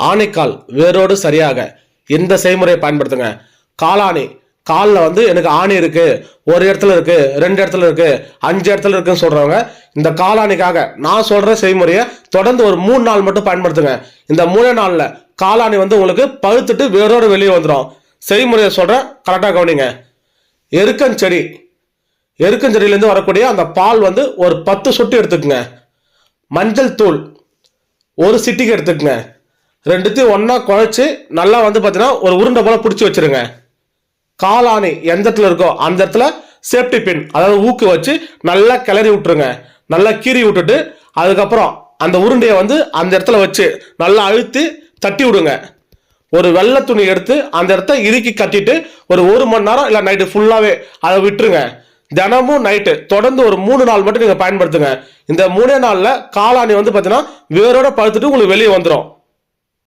ஆணைக்கால் வேரோடு சரியாக இந்த செய்முறையை பயன்படுத்துங்க. காளானி காலில் வந்து எனக்கு ஆணி இருக்குது ஒரு இடத்துல இருக்குது ரெண்டு இடத்துல இருக்குது அஞ்சு இடத்துல இருக்குன்னு சொல்கிறவங்க இந்த காளானிக்காக நான் சொல்கிற செய்முறையை தொடர்ந்து ஒரு மூணு நாள் மட்டும் பயன்படுத்துங்க. இந்த மூணு நாளில் காளானி வந்து உங்களுக்கு பழுத்துட்டு வேரோடு வெளியே வந்துடும் செய்முறையை சொல்கிறேன் கரெக்டாக கவனிங்க. எருக்கஞ்செடி எருக்கஞ்செடியிலேருந்து வரக்கூடிய அந்த பால் வந்து ஒரு பத்து சொட்டு எடுத்துக்கோங்க. மஞ்சள் தூள் ஒரு சிட்டிக்கு எடுத்துக்கோங்க. ரெண்டுத்தையும் ஒன்றா குழச்சி நல்லா வந்து பார்த்தீங்கன்னா ஒரு உருண்டை போல் பிடிச்சி வச்சிருங்க. காளானி எந்த இடத்துல இருக்கோ அந்த இடத்துல சேஃப்டி பின் அதாவது ஊக்கு வச்சு நல்லா கிளறி விட்டுருங்க. நல்லா கீறி விட்டுட்டு அதுக்கப்புறம் அந்த உருண்டையை வந்து அந்த இடத்துல வச்சு நல்லா அழுத்தி தட்டி விடுங்க. ஒரு வெள்ளை துணி எடுத்து அந்த இடத்த இறுக்கி கட்டிட்டு ஒரு ஒரு மணி நேரம் இல்லை நைட்டு ஃபுல்லாகவே அதை விட்டுருங்க. தினமும் நைட்டு தொடர்ந்து ஒரு மூணு நாள் மட்டும் நீங்கள் பயன்படுத்துங்க. இந்த மூணே நாளில் காளானி வந்து பார்த்தீங்கன்னா வேரோட பழுத்துட்டு உங்களுக்கு வெளியே வந்துடும்